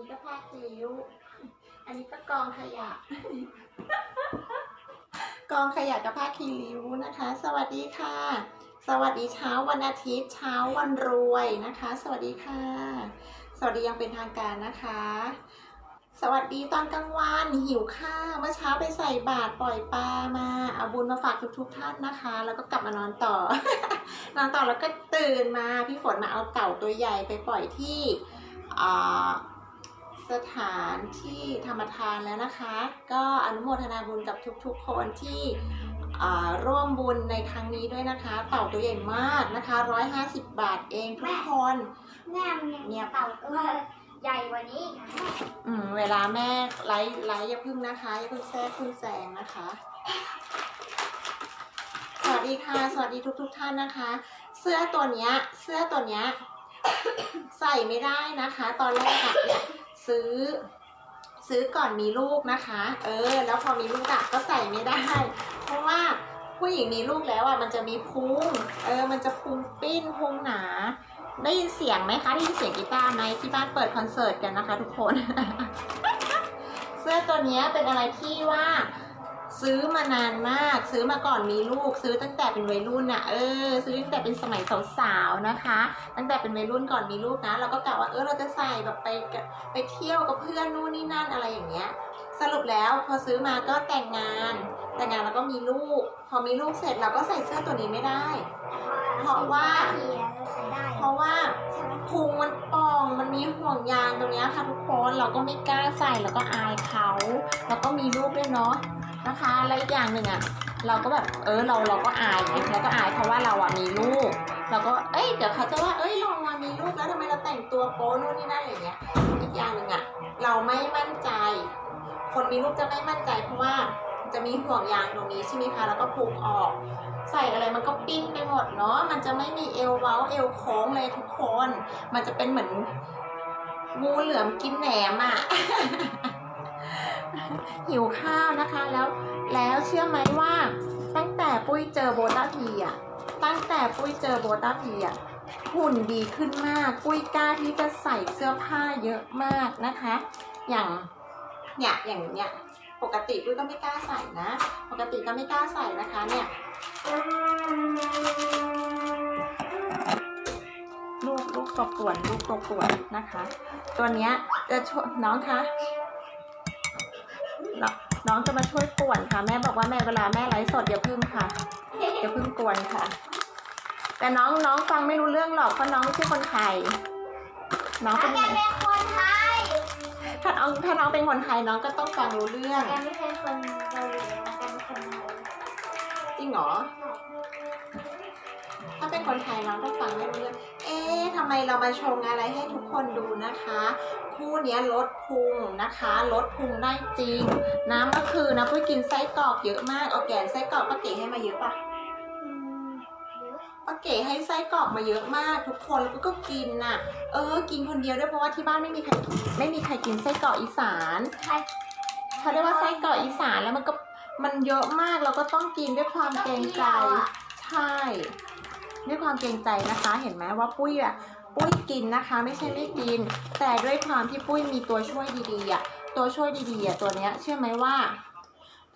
นี้ก็ผ้าคิริ้ว อันนี้ก็กองขยะ กองขยะกับผ้าคีริ้วนะคะ สวัสดีค่ะ สวัสดีเช้าวันอาทิตย์เช้าวันรวยนะคะ สวัสดีค่ะ สวัสดียังเป็นทางการนะคะ สวัสดีตอนกลางวันหิวข้าวเมื่อเช้าไปใส่บาตรปล่อยปลามาเอาบุญมาฝากทุกๆท่านนะคะ แล้วก็กลับมานอนต่อนอนต่อแล้วก็ตื่นมาพี่ฝนมาเอาเต่าตัวใหญ่ไปปล่อยที่อ่า สถานที่ธรรมทานแล้วนะคะ ก็อนุโมทนาบุญกับทุกๆ คนที่อ่าร่วมบุญในครั้งนี้ด้วยนะคะ เต่าตัวใหญ่มากนะคะ 150 บาทเองทุกคนแม่มันยังมีเต่าตัวใหญ่กว่านี้อีกนะแม่อืมเวลาแม่ไลฟ์ไลฟ์อย่าพึ่งนะคะอย่าพึ่งแทรกพึ่งแซงนะคะ สวัสดีค่ะ สวัสดีทุกทุกๆท่านนะคะ เสื้อตัวเนี้ย เสื้อตัวเนี้ย ใส่ไม่ได้นะคะ ตอนแรกอะเนี่ย ซื้อ ซื้อก่อนมีลูกนะคะ เออ แล้วพอมีลูกอะก็ใส่ไม่ได้ เพราะว่าผู้หญิงมีลูกแล้วอะมันจะมีพุง เออ มันจะพุงปิ้นพุงหนา ได้ยินเสียงไหมคะ ได้ยินเสียงกีตาร์ไหมที่บ้านเปิดคอนเสิร์ตกันนะคะทุกคน เสื้อตัวนี้เป็นอะไรที่ว่า ซื้อมานานมาก ซื้อมาก่อนมีลูก ซื้อตั้งแต่เป็นวัยรุ่นน่ะเออ ซื้อตั้งแต่เป็นสมัยสาวๆนะคะ ตั้งแต่เป็นวัยรุ่นก่อนมีลูกนะเราก็กะว่าเออเราจะใส่แบบไปไปเที่ยวกับเพื่อนนู่นนี่นั่นอะไรอย่างเงี้ย สรุปแล้วพอซื้อมาก็แต่งงาน แต่งงานแล้วก็มีลูก พอมีลูกเสร็จเราก็ใส่เสื้อตัวนี้ไม่ได้ เพราะว่าเพราะว่าพุงมันป่อง มันมีห่วงยางตรงเนี้ยค่ะทุกคน เราก็ไม่กล้าใส่แล้วก็อายเขา แล้วก็มีลูกด้วยเนาะ นะคะแล้วอีกอย่างหนึ่งอะเราก็แบบเออเราเราก็อายเราก็อายเพราะว่าเราอะมีลูก เราก็เอ้ยเดี๋ยวเขาจะว่าเอ้ยเรามามีลูกแล้วทำไมเราแต่งตัวโป๊นู่นนี่นั่นอะไรเงี้ยอีกอย่างหนึ่งอะเราไม่มั่นใจ คนมีลูกจะไม่มั่นใจเพราะว่าจะมีห่วงยางตรงนี้ใช่ไหมคะแล้วก็พุงออก ใส่อะไรมันก็ปิ้นไปหมดเนาะมันจะไม่มีเอวเว้าเอวโค้งเลยทุกคน มันจะเป็นเหมือนงูเหลือมกินแหนมอะ่ะ หิวข้าวนะคะแล้วแล้วเชื่อไหมว่าตั้งแต่ปุ้ยเจอโบต้าพีอะตั้งแต่ปุ้ยเจอโบต้าพีอะหุ่นดีขึ้นมาก ปุ้ยกล้าที่จะใส่เสื้อผ้าเยอะมากนะคะ อย่างเนี่ยอย่างเนี้ยปกติปุ้ยก็ไม่กล้าใส่นะ ปกติก็ไม่กล้าใส่นะคะเนี่ยลูกลูกตัวป่วนลูกตัวป่วนนะคะ ตัวเนี้ยจะช่วยน้องคะ น้องน้องจะมาช่วยป่วนค่ะ แม่บอกว่าแม่เวลาแม่ไลฟ์สดอย่าพึ่งค่ะอย่าพึ่งกวนค่ะ แต่น้องน้องฟังไม่รู้เรื่องหรอกเพราะน้องไม่ใช่คนไทย น้องถ้าเป็นแกเป็นคนไทย ถ้าน้องถ้าน้องเป็นคนไทยน้องก็ต้องฟังรู้เรื่อง แกไม่ใช่คนเกาหลีนะแกเป็นคนไทยจริงเหรอ ถ้าเป็นคนไทยน้องต้องฟังไม่รู้เรื่อง เอ๊ะทำไมเรามาชงอะไรให้ทุกคนดูนะคะ คู่เนี้ยลดพุงนะคะ ลดพุงได้จริง น้ำก็คือนะปุ้ยกินไส้กรอกเยอะมากเอาแกนไส้กรอกป้าเก๋ให้มาเยอะปะอืมหรือป้าเก๋ให้ไส้กรอกมาเยอะมาก ทุกคนแล้วก็กินน่ะ เออ กินคนเดียวด้วยเพราะว่าที่บ้านไม่มีใครไม่มีใครกินไส้กรอกอีสานใครเขาเรียกว่าไส้กรอกอีสานแล้วมันก็มันเยอะมากเราก็ต้องกินด้วยความเกรงใจ ใช่ ด้วยความเกรงใจนะคะ เห็นไหมว่าปุ้ยอะ ปุ้ยกินนะคะ ไม่ใช่ไม่กิน แต่ด้วยความที่ปุ้ยมีตัวช่วยดีๆอะตัวช่วยดีๆอะตัวเนี้ยเชื่อไหมว่า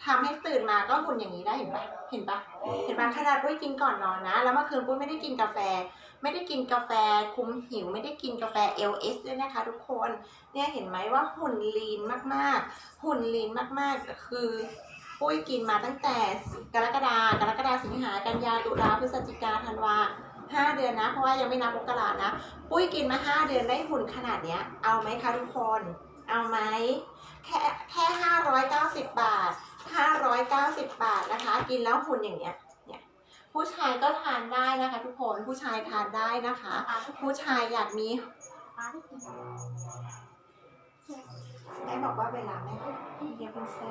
ทำให้ตื่นมาก็หุ่นอย่างนี้ได้เห็นปะเห็นปะเห็นปะขนาดปุ้ยกินก่อนนอนนะ แล้วเมื่อคืนปุ้ยไม่ได้กินกาแฟ ไม่ได้กินกาแฟคุมหิว ไม่ได้กินกาแฟ LS ด้วยนะคะ ทุกคน เนี่ยเห็นไหมว่าหุ่นลีนมากๆ หุ่นลีนมากๆ คือปุ้ยกินมาตั้งแต่กรกฎากรกฎาสิงหากันยาตุลาพฤศจิกาธันวา ห้าเดือนนะ เพราะว่ายังไม่นับมกรานะ ปุ้ยกินมาห้าเดือนได้หุ่นขนาดเนี้ย เอาไหมคะทุกคน เอาไหมแค่แค่ห้าร้อยเก้าสิบบาทห้าร้อยเก้าสิบบาทนะคะ กินแล้วหุ่นอย่างเนี้ยเนี่ยผู้ชายก็ทานได้นะคะ ทุกคนผู้ชายทานได้นะคะปลาที่ผู้ชายอยากมีปลาที่กินแม่บอกว่าเวลาแม่เรียกคุณแซ่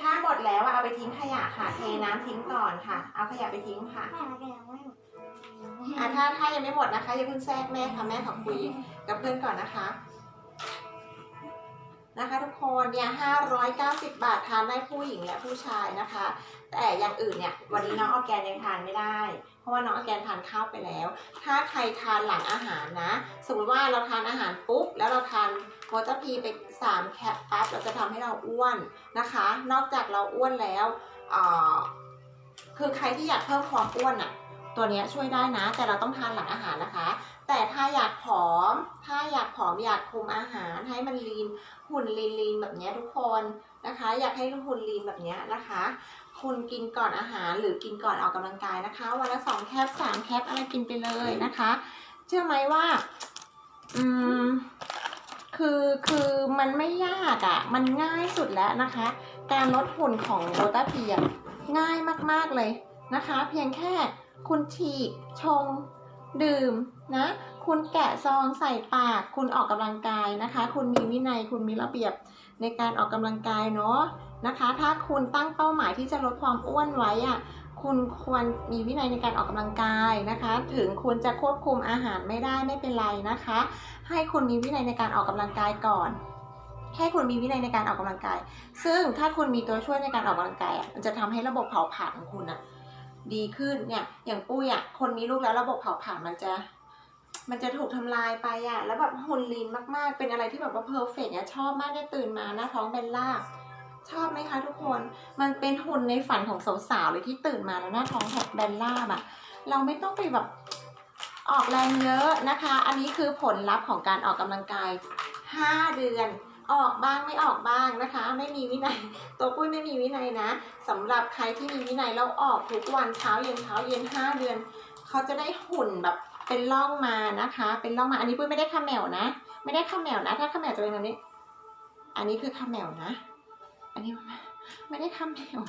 ถ้าหมดแล้วอะเอาไปทิ้งขยะค่ะ เทน้ำทิ้งก่อนค่ะ เอาขยะไปทิ้งค่ะ แม่ก็ยังไม่หมดอะถ้าถ้ายังไม่หมดนะคะอย่าเพิ่งแทรกแม่ค่ะแม่ขอคุยกับเพื่อนก่อนนะคะ นะคะทุกคนเนี่ย590 บาททานได้ผู้หญิงและผู้ชายนะคะ แต่อย่างอื่นเนี่ยวันนี้น้องออแกนยังทานไม่ได้ เพราะว่าน้องออแกนทานข้าวไปแล้ว ถ้าใครทานหลังอาหารนะ สมมติว่าเราทานอาหารปุ๊บแล้วเราทานโมตอร์พีไป 3 แคปปั๊บเราจะทำให้เราอ้วนนะคะ นอกจากเราอ้วนแล้วคือใครที่อยากเพิ่มความอ้วนอะตัวเนี้ยช่วยได้นะ แต่เราต้องทานหลังอาหารนะคะ แต่ถ้าอยากผอม ถ้าอยากผอมอยากคุมอาหารให้มันลีนหุ่นลีนลีนแบบนี้ทุกคนนะคะ อยากให้หุ่นลีนแบบนี้นะคะ คุณกินก่อนอาหารหรือกินก่อนออกกำลังกายนะคะ วันละสองแคปสามแคปอะไรกินไปเลยนะคะ เชื่อไหมว่า อืมคือคือมันไม่ยากอะ่ะ มันง่ายสุดแล้วนะคะ การลดหุ่นของโรตาเพียง่ายมากๆเลยนะคะ เพียงแค่คุณฉีกชง ดื่มนะ คุณแกะซองใส่ปาก คุณออกกำลังกายนะคะ คุณมีวินัย คุณมีระเบียบในการออกกำลังกายเนาะนะคะ ถ้าคุณตั้งเป้าหมายที่จะลดความอ้วนไว้อะคุณควรมีวินัยในการออกกำลังกายนะคะ ถึงคุณจะควบคุมอาหารไม่ได้ไม่เป็นไรนะคะ ให้คุณมีวินัยในการออกกำลังกายก่อนให้คุณมีวินัยในการออกกำลังกาย ซึ่งถ้าคุณมีตัวช่วยในการออกกำลังกายอะมันจะทำให้ระบบเผาผลาญของคุณอะ ดีขึ้นเนี่ย อย่างปุ้ยอะคนมีลูกแล้วระบบเผาผลาญมันจะ มันจะถูกทำลายไปอะแล้วแบบหุ่นลีนมากๆ เป็นอะไรที่แบบว่าเพอร์เฟกต์อะชอบมากได้ตื่นมาหน้าท้องเป็นลาบชอบไหมคะทุกคน มันเป็นหุ่นในฝันของสาวๆเลยที่ตื่นมาแล้วหน้าท้องแบบแบนล่าบอะเราไม่ต้องไปแบบออกแรงเยอะนะคะ อันนี้คือผลลัพธ์ของการออกกำลังกาย 5 เดือน ออกบ้างไม่ออกบ้างนะคะ ไม่มีวินัยตัวปุ้ยไม่มีวินัยนะสำหรับใครที่มีวินัยแล้วออกทุกวันเช้าเย็นเช้าเย็นห้าเดือน เขาจะได้หุ่นแบบเป็นล่องมานะคะ เป็นล่องมาอันนี้ปุ้ยไม่ได้ขมแมวนะ ไม่ได้ขมแมวนะ ถ้าขมแมวจะเป็นแบบนี้ อันนี้คือขมแมวนะ อันนี้ไม่ได้ขมแมว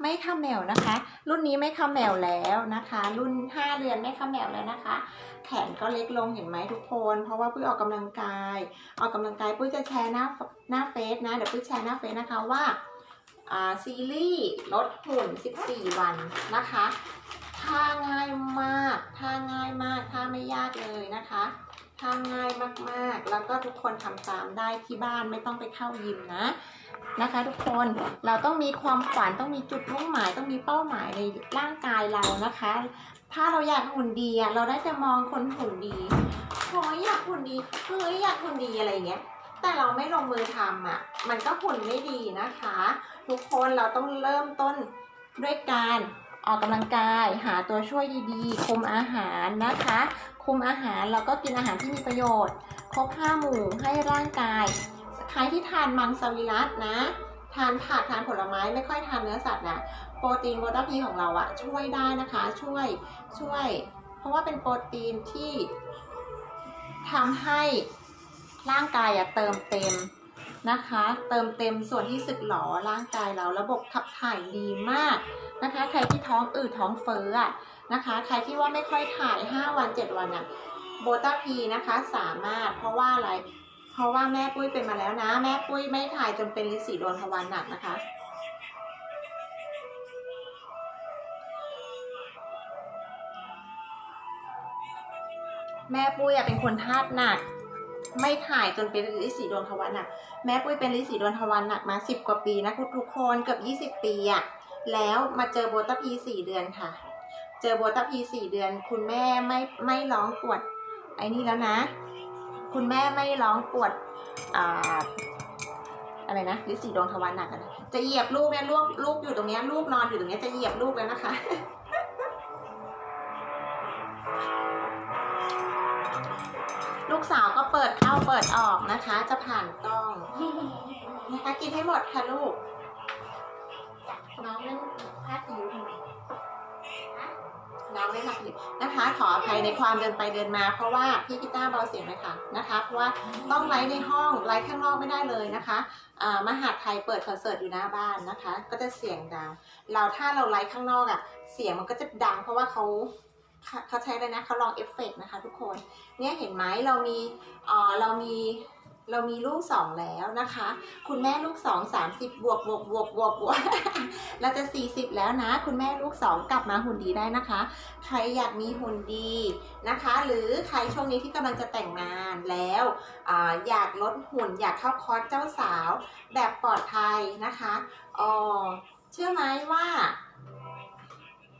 ไม่ขมแมวนะคะ รุ่นนี้ไม่ขมแมวแล้วนะคะ รุ่น 5 เดือนไม่ขมแมวแล้วนะคะ แขนก็เล็กลงเห็นไหมทุกคน เพราะว่าปุ้ยออกกำลังกาย ออกกำลังกายปุ้ยจะแชร์หน้าหน้าเฟซนะเดี๋ยวปุ้ยแชร์หน้าเฟซนะคะว่าอ่าซีรีส์ลดหุ่น 14 วันนะคะท่าง่ายมากท่าง่ายมากท่าไม่ยากเลยนะคะ ท่าง่ายมากๆ แล้วก็ทุกคนทำตามได้ที่บ้านไม่ต้องไปเข้ายิมนะนะคะ ทุกคนเราต้องมีความฝันต้องมีจุดมุ่งหมายต้องมีเป้าหมายในร่างกายเรานะคะ ถ้าเราอยากหุ่นดีเราได้แต่มองคนหุ่นดีโอ้ยอยากหุ่นดีเฮ้ยอยากหุ่นดีอะไรเงี้ยแต่เราไม่ลงมือทำอะ มันก็หุ่นไม่ดีนะคะ ทุกคนเราต้องเริ่มต้นด้วยการออกกำลังกาย หาตัวช่วยดีๆ คุมอาหารนะคะ คุมอาหารแล้วก็กินอาหารที่มีประโยชน์ ครบห้าหมู่ให้ร่างกาย ใครที่ทานมังสวิรัตนะ ทานผักทานผลไม้ไม่ค่อยทานเนื้อสัตว์นะโปรตีนโวตาพีของเราอะช่วยได้นะคะช่วยช่วย เพราะว่าเป็นโปรตีนที่ทำให้ร่างกายอะเติมเต็ม นะคะ เติมเต็มส่วนที่สึกหรอร่างกายเราระบบขับถ่ายดีมากนะคะ ใครที่ท้องอืดท้องเฟ้ออะนะคะ ใครที่ว่าไม่ค่อยถ่าย 5 วัน 7 วันอะโบตาพีนะคะสามารถเพราะว่าอะไร เพราะว่าแม่ปุ้ยเป็นมาแล้วนะ แม่ปุ้ยไม่ถ่ายจนเป็นฤทธิ์สีดวงทวารหนักนะคะแม่ปุ้ยอะเป็นคนธาตุหนัก ไม่ถ่ายจนเป็นฤทธิ์สีดวงทวารหนักแม่ปุ้ยเป็นฤทธิ์สีดวงทวารหนักมาสิบกว่าปีนะคุณทุกคนเกือบยี่สิบปีอะแล้วมาเจอโบตาพีสี่เดือนค่ะ เจอโบตาพีสี่เดือน คุณแม่ไม่ไม่ร้องปวดไอ้นี่แล้วนะ คุณแม่ไม่ร้องปวดอ่าอะไรนะฤทธิ์สีดวงทวารหนักนะจะเหยียบลูกเนี่ยลูกลูกอยู่ตรงเนี้ยลูกนอนอยู่ตรงเนี้ยจะเหยียบลูกแล้วนะคะลูกสาวก็ เปิดเข้าเปิดออกนะคะ จะผ่านกล้องนะคะกินให้หมดค่ะลูก น้องเล่นพาดผิวทำไมน้องเล่นพาดผิวนะคะ ขออภัยในความเดินไปเดินมาเพราะว่าพี่กีตาร์เบาเสียงเลยค่ะนะคะ เพราะว่าต้องไลฟ์ในห้องไลฟ์ข้างนอกไม่ได้เลยนะคะมหาดไทยเปิดคอนเสิร์ตอยู่หน้าบ้านนะคะ ก็จะเสียงดัง เราถ้าเราไลฟ์ข้างนอกอะ่ะ เสียงมันก็จะดัง เพราะว่าเขา เขาใช้เลยนะเขาลองเอฟเฟกต์นะคะทุกคนเนี่ยเห็นไหมเรามีเออเรามีเรามีลูกสองแล้วนะคะ คุณแม่ลูกสองสามสิบบวกบวกบวกบวกบวกเราจะสี่สิบแล้วนะ คุณแม่ลูกสองกลับมาหุ่นดีได้นะคะ ใครอยากมีหุ่นดีนะคะ หรือใครช่วงนี้ที่กำลังจะแต่งงานแล้วออยากลดหุ่นอยากเข้าคอร์สเจ้าสาวแบบปลอดภัยนะคะอ๋อเชื่อไหมว่า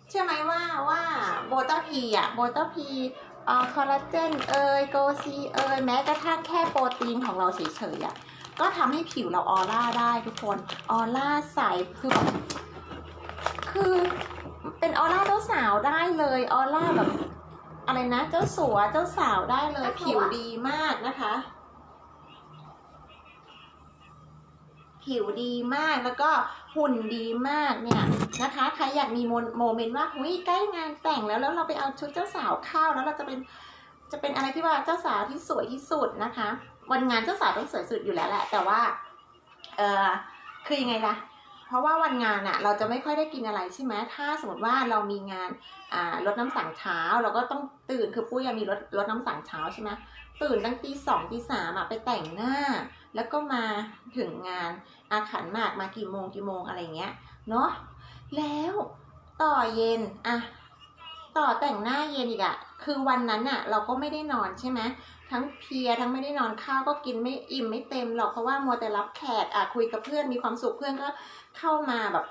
เชื่อไหมว่าว่าโบตาพีอะโบตาพีเอ่อคอลลาเจนเอยโกซีเอยแม้กระทั่งแค่โปรตีนของเราเฉยๆอะก็ทำให้ผิวเราออร่าได้ทุกคนออร่าใสคือแบบคือเป็นออร่าเจ้าสาวได้เลยออร่าแบบอะไรนะเจ้าสัวเจ้าสาวได้เลยผิวดีมากนะคะ ผิวดีมากแล้วก็หุ่นดีมากเนี่ยนะคะใครอยากมีโมเมนต์ว่าหุยใกล้งานแต่งแล้วแล้วเราไปเอาชุดเจ้าสาวเข้าแล้วเราจะเป็นจะเป็นอะไรที่ว่าเจ้าสาวที่สวยที่สุดนะคะ วันงานเจ้าสาวต้องสวยสุดอยู่แล้วแหละแต่ว่าเออคือยังไงล่ะ ราะว่าวันงานอะเราจะไม่ค่อยได้กินอะไรใช่ไหมถ้าสมมติว่าเรามีงานอ่าลดน้ำสั่งเช้า เราก็ต้องตื่นคือปุ้ยยังมีลดลดน้ำสั่งเช้าใช่ไหมตื่นตั้งตีสองตีสามอะไปแต่งหน้า แล้วก็มาถึงงานอาขันมากมากี่โมงกี่โมงอะไรเงี้ยเนาะแล้วต่อเย็นอะต่อแต่งหน้าเย็นอีกอะคือวันนั้นอะเราก็ไม่ได้นอนใช่ไหม ทั้งเพียทั้งไม่ได้นอนข้าวก็กินไม่อิ่มไม่เต็มหรอกเพราะว่ามัวแต่รับแขกอะคุยกับเพื่อนมีความสุขเพื่อนก็เข้ามาแบบ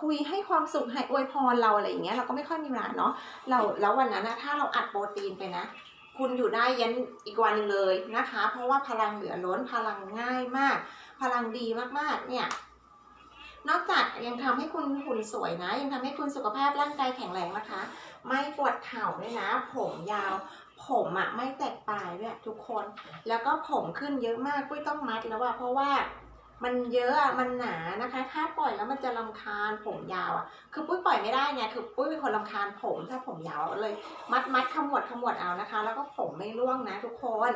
คุยให้ความสุขให้อวยพรเราอะไรอย่างเงี้ยเราก็ไม่ค่อยมีเวลาเนาะเราแล้ววันนั้นนะถ้าเราอัดโปรตีนไปนะ คุณอยู่ได้ยันอีกวันนึงเลยนะคะ เพราะว่าพลังเหลือล้นพลังง่ายมาก พลังดีมากๆเนี่ยนอกจากยังทำให้คุณหุ่นสวยนะ ยังทำให้คุณสุขภาพร่างกายแข็งแรงนะคะ ไม่ปวดเข่าด้วยนะ ผมยาว ผมอะไม่แตกปลายด้วยทุกคน แล้วก็ผมขึ้นเยอะมากปุ้ยต้องมัดแล้วอะเพราะว่ามันเยอะอะมันหนานะคะ ถ้าปล่อยแล้วมันจะรำคาญผมยาวอะคือปุ้ยปล่อยไม่ได้ไงคือปุ้ยเป็นคนรำคาญผมถ้าผมยาวเลย มัดมัดขมวดขมวดเอานะคะ แล้วก็ผมไม่ร่วงนะทุกคน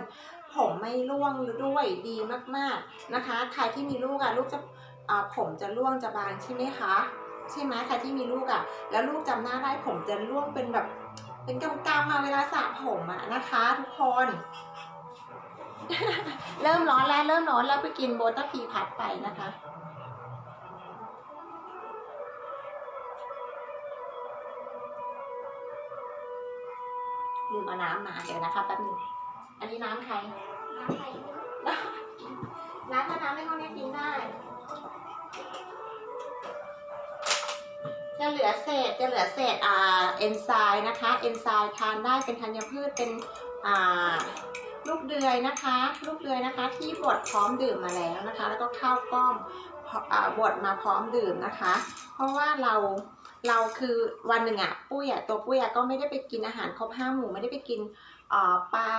ผมไม่ร่วงด้วยดีมากๆนะคะ ใครที่มีลูกอะลูกจะอ่าผมจะร่วงจะบางใช่ไหมคะ ใช่ไหมใครที่มีลูกอะแล้วลูกจำหน้าได้ผมจะร่วงเป็นแบบ เป็นกำกำมาเวลาสระผมอะนะคะ ทุกคน เริ่มร้อนแล้วเริ่มร้อนแล้วไปกินโบตาพีพัดไปนะคะลืมเอาน้ำมาเดี๋ยวนะคะแป๊บนึงอันนี้น้ำใคร น้ำไข่มุกน้ำถ้าน้ำไม่ห้องนี้กินได้ จะเหลือเศษจะเหลือเศษอ่าเอนไซม์นะคะเอนไซม์ทานได้เป็นธัญพืชเป็นอ่าลูกเดือยนะคะ ลูกเดือยนะคะ ที่บดพร้อมดื่มมาแล้วนะคะ แล้วก็ข้าวกล้องบดมาพร้อมดื่มนะคะ เพราะว่าเราเราคือวันหนึ่งอะปุ้ยอะตัวปุ้ยอะก็ไม่ได้ไปกินอาหารครบห้าหมู่ไม่ได้ไปกินปลา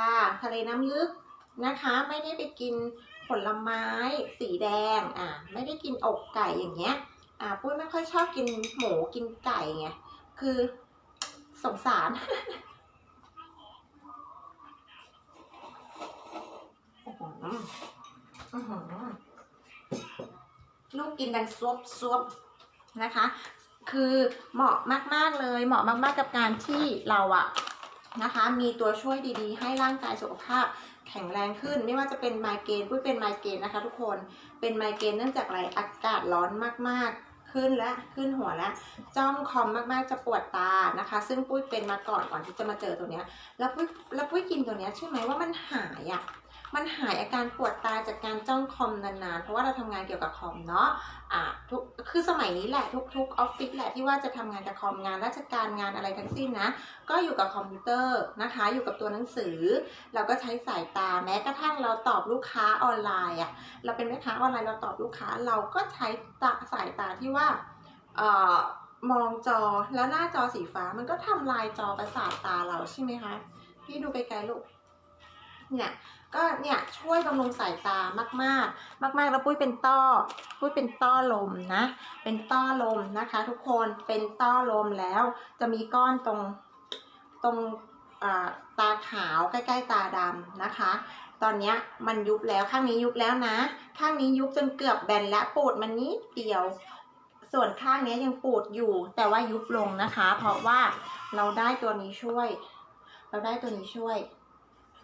ทะเลน้ำลึกนะคะ ไม่ได้ไปกินผลไม้สีแดงอ่าไม่ได้กินอกไก่อย่างเงี้ย อ่าปุ้ยไม่ค่อยชอบกินหมูกินไก่ไงคือสงสารอื้อหืออื้อหือลูกกินดังซวบซวบนะคะ คือเหมาะมาก ๆ เลย เหมาะมาก ๆ กับการที่เราอะนะคะ มีตัวช่วยดีๆ ให้ร่างกายสุขภาพ แข็งแรงขึ้น ไม่ว่าจะเป็นไมเกรนปุ้ยเป็นไมเกรนนะคะ ทุกคนเป็นไมเกรนเนื่องจากอะไรอากาศร้อนมากๆ ขึ้นและขึ้นหัวแล้วจ้องคอมมากๆจะปวดตานะคะ ซึ่งปุ้ยเป็นมาก่อนก่อนที่จะมาเจอตัวเนี้ยแล้วปุ้ยแล้วปุ้ยกินตัวเนี้ยใช่ไหมว่ามันหายอะ มันหายอาการปวดตาจากการจ้องคอมนานๆ เพราะว่าเราทำงานเกี่ยวกับคอมเนาะอ่าทุกคือสมัยนี้แหละทุกๆออฟฟิศแหละที่ว่าจะทำงานกับคอมงานราชการงานอะไรทั้งสิ้นนะ ก็อยู่กับคอมพิวเตอร์นะคะ อยู่กับตัวหนังสือ เราก็ใช้สายตาแม้กระทั่งเราตอบลูกค้าออนไลน์อะเราเป็นแม่ค้าออนไลน์เราตอบลูกค้าเราก็ใช้ตาสายตาที่ว่าเอ่อมองจอแล้วหน้าจอสีฟ้ามันก็ทำลายจอประสาทตาเราใช่ไหมคะพี่ดูไกลๆลูก เนี่ยก็เนี่ยช่วยบำรุงสายตามาก ๆ มาก ๆ แล้วปุ้ยเป็นต้อ ปุ้ยเป็นต้อลมนะ เป็นต้อลมนะคะ ทุกคนเป็นต้อลมแล้ว จะมีก้อนตรงตรงาตาขาวใกล้ ๆ ตาดำนะคะ ตอนนี้มันยุบแล้วข้างนี้ยุบแล้วนะ ข้างนี้ยุบจนเกือบแบนและปูดมันนิดเดียว ส่วนข้างนี้ยยังปูดอยู่ แต่ว่ายุบลงนะคะ เพราะว่าเราได้ตัวนี้ช่วย เราได้ตัวนี้ช่วย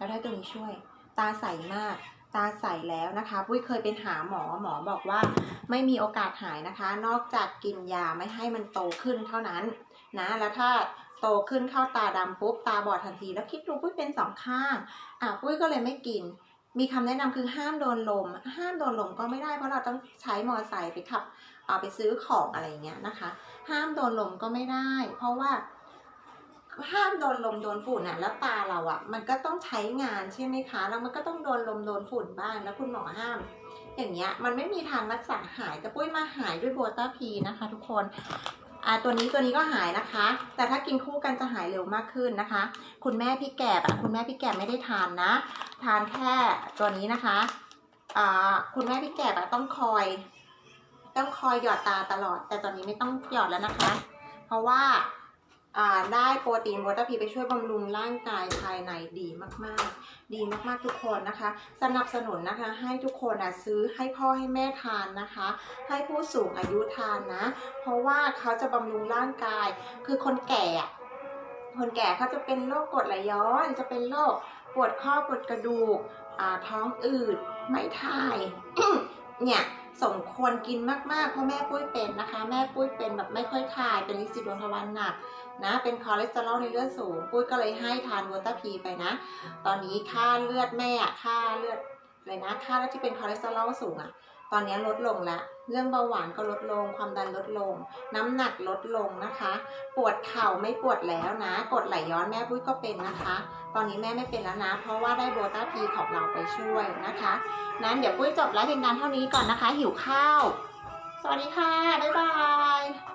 เราได้ตัวนี้ช่วย ตาใสมาก ตาใสแล้วนะคะปุ้ยเคยไปหาหมอหมอบอกว่าไม่มีโอกาสหายนะคะ นอกจากกินยาไม่ให้มันโตขึ้นเท่านั้นนะแล้วถ้าโตขึ้นเข้าตาดำปุ๊บตาบอดทันที แล้วคิดดูปุ้ยเป็นสองข้างอะปุ้ยก็เลยไม่กิน มีคำแนะนำคือห้ามโดนลม ห้ามโดนลมก็ไม่ได้เพราะเราต้องใช้มอเตอร์ไซค์ไปขับเอาไปซื้อของอะไรเงี้ยนะคะ ห้ามโดนลมก็ไม่ได้ เพราะว่า ห้ามโดนลมโดนฝุ่นอะ แล้วตาเราอะ มันก็ต้องใช้งานใช่ไหมคะ แล้วมันก็ต้องโดนลมโดนฝุ่นบ้าง แล้วคุณหมอห้าม อย่างเงี้ย มันไม่มีทางรักษาหายแต่ปุ้ยมาหายด้วยโบตาพีนะคะ ทุกคนอ่าตัวนี้ตัวนี้ก็หายนะคะ แต่ถ้ากินคู่กันจะหายเร็วมากขึ้นนะคะ คุณแม่พี่แกบอะคุณแม่พี่แกบไม่ได้ทานนะ ทานแค่ตัวนี้นะคะอ่าคุณแม่พี่แกบอะต้องคอย ต้องคอยหยอดตาตลอด แต่ตอนนี้ไม่ต้องหยอดแล้วนะคะ เพราะว่า ได้โปรตีนวอเตอร์พีไปช่วยบำรุงร่างกายภายในดีมากๆ ดีมากๆทุกคนนะคะ สนับสนุนนะคะให้ทุกคนนะซื้อให้พ่อให้แม่ทานนะคะ ให้ผู้สูงอายุทานนะ เพราะว่าเขาจะบำรุงร่างกาย คือคนแก่คนแก่เขาจะเป็นโรคกรดไหลย้อนจะเป็นโรคปวดข้อปวดกระดูกท้องอืดไม่ถ่ายเนี่ย สมควรกินมากๆ เพราะแม่ปุ้ยเป็นนะคะ แม่ปุ้ยเป็นแบบไม่ค่อยถ่าย เป็นลิซิดวงทวารหนักนะเป็นคอเลสเตอรอลในเลือดสูง ปุ้ยก็เลยให้ทานวอเตอร์พีไปนะ ตอนนี้ค่าเลือดแม่ค่าเลือดเลยนะค่าเลือดที่เป็นคอเลสเตอรอลสูงอะตอนนี้ลดลงแล้ว เรื่องเบาหวานก็ลดลง ความดันลดลง น้ำหนักลดลงนะคะ ปวดเข่าไม่ปวดแล้วนะ กดไหลย้อนแม่ปุ้ยก็เป็นนะคะ ตอนนี้แม่ไม่เป็นแล้วนะ เพราะว่าได้โบต้าพีของเราไปช่วยนะคะ นั้นเดี๋ยวปุ้ยจบไลฟ์เป็นการเท่านี้ก่อนนะคะ หิวข้าว สวัสดีค่ะ บ๊ายบาย